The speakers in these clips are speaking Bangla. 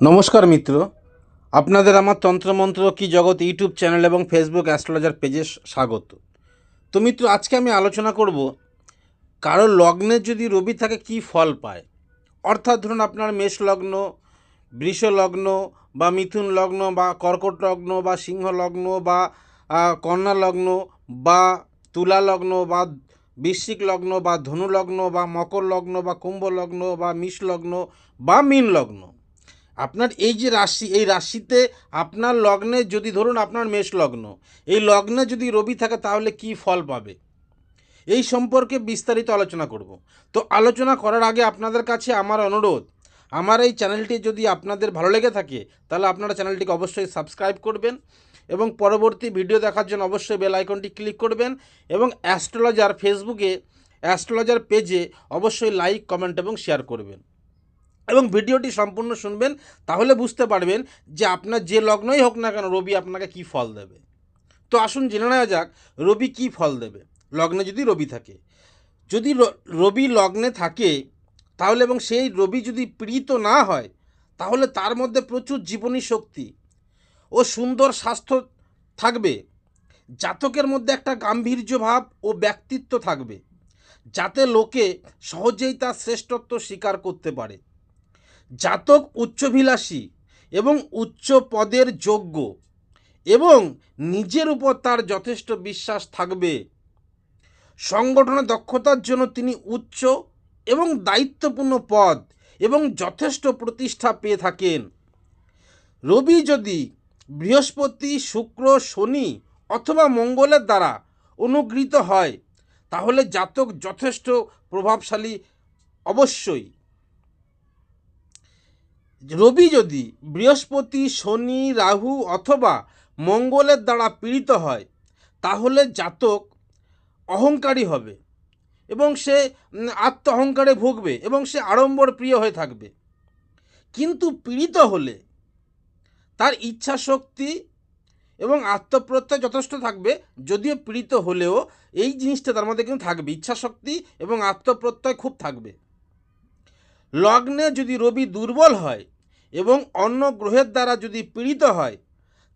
নমস্কার মিত্র আপনাদের আমার তন্ত্রমন্ত্র কি জগৎ ইউটিউব চ্যানেল এবং ফেসবুক অ্যাস্ট্রোলজার পেজে স্বাগত তো মিত্র আজকে আমি আলোচনা করব কারও লগ্নে যদি রবি থাকে কি ফল পায় অর্থাৎ ধরুন আপনার মেষ লগ্ন বৃষ লগ্ন বা মিথুন লগ্ন বা কর্কট লগ্ন বা সিংহ লগ্ন বা কন্যা লগ্ন বা তুলা লগ্ন বা বৃশ্চিক লগ্ন বা ধনু লগ্ন বা মকর লগ্ন বা কুম্ভ লগ্ন বা মিষ লগ্ন বা মীন লগ্ন আপনার এই যে রাশি, এই রাশিতে আপনার লগ্নে যদি ধরুন আপনার মেষ লগ্ন, এই লগ্নে যদি রবি থাকে তাহলে কি ফল পাবে? এই সম্পর্কে বিস্তারিত আলোচনা করব। তো আলোচনা করার আগে আপনাদের কাছে আমার অনুরোধ, আমার এই চ্যানেলটি যদি আপনাদের ভালো লেগে থাকে, তাহলে আপনারা চ্যানেলটিকে অবশ্যই সাবস্ক্রাইব করবেন এবং পরবর্তী ভিডিও দেখার জন্য অবশ্যই বেল আইকনটি ক্লিক করবেন এবং অ্যাস্ট্রোলজার ফেসবুকে, অ্যাস্ট্রোলজার পেজে অবশ্যই লাইক, কমেন্ট এবং শেয়ার করবেন। এবং ভিডিওটি সম্পূর্ণ শুনবেন, তাহলে বুঝতে পারবেন যে আপনার যে লগ্নই হোক না কেন রবি আপনাকে কি ফল দেবে। তো আসুন জেনে নেওয়া যাক, রবি কি ফল দেবে? লগ্নে যদি রবি থাকে। যদি রবি লগ্নে থাকে, তাহলে এবং সেই রবি যদি পীড়িত না হয়, তাহলে তার মধ্যে প্রচুর জীবনী শক্তি ও সুন্দর স্বাস্থ্য থাকবে। জাতকের মধ্যে একটা গাম্ভীর্য ভাব ও ব্যক্তিত্ব থাকবে, যাতে লোকে সহজেই তার শ্রেষ্ঠত্ব স্বীকার করতে পারে। জাতক উচ্চভিলাষী এবং উচ্চ পদের যোগ্য এবং নিজের উপর তার যথেষ্ট বিশ্বাস থাকবে। সংগঠনে দক্ষতার জন্য তিনি উচ্চ এবং দায়িত্বপূর্ণ পদ এবং যথেষ্ট প্রতিষ্ঠা পেয়ে থাকেন। রবি যদি বৃহস্পতি, শুক্র, শনি অথবা মঙ্গলের দ্বারা অনুগৃহীত হয়, তাহলে জাতক যথেষ্ট প্রভাবশালী অবশ্যই। রবি যদি বৃহস্পতি, শনি, রাহু অথবা মঙ্গলের দ্বারা পীড়িত হয়, তাহলে জাতক অহংকারী হবে এবং সে আত্ম অহংকারে ভুগবে এবং সে আড়ম্বর প্রিয় হয়ে থাকবে। কিন্তু পীড়িত হলে তার ইচ্ছা শক্তি এবং আত্মপ্রত্যয় যথেষ্ট থাকবে, যদিও পীড়িত হলেও এই জিনিসটা তার মধ্যে কিন্তু থাকবে। ইচ্ছা শক্তি এবং আত্মপ্রত্যয় খুব থাকবে। লগ্নে যদি রবি দুর্বল হয় এবং অন্য গ্রহের দ্বারা যদি পীড়িত হয়,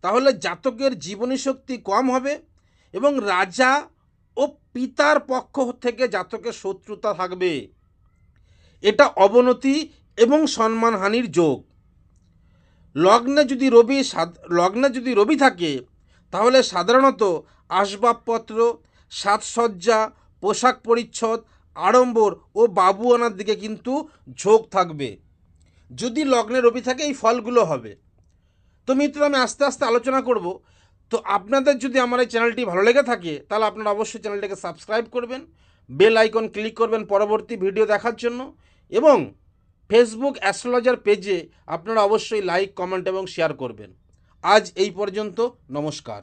তাহলে জাতকের জীবনী শক্তি কম হবে এবং রাজা ও পিতার পক্ষ থেকে জাতকের শত্রুতা থাকবে। এটা অবনতি এবং সম্মানহানির যোগ। লগ্নে যদি রবি লগ্নে যদি রবি থাকে, তাহলে সাধারণত আসবাবপত্র, সাজসজ্জা, পোশাক পরিচ্ছদ আড়ম্বর ও বাবুয়ানার দিকে কিন্তু ঝোঁক থাকবে। যদি লগ্নে রবি থাকে, এই ফলগুলো হবে। তো মিত্র, আমি আস্তে আস্তে আলোচনা করব। তো আপনাদের যদি আমার এই চ্যানেলটি ভালো লেগে থাকে, তাহলে আপনারা অবশ্যই চ্যানেলটিকে সাবস্ক্রাইব করবেন, বেল আইকন ক্লিক করবেন পরবর্তী ভিডিও দেখার জন্য এবং ফেসবুক অ্যাস্ট্রোলজার পেজে আপনারা অবশ্যই লাইক, কমেন্ট এবং শেয়ার করবেন। আজ এই পর্যন্ত, নমস্কার।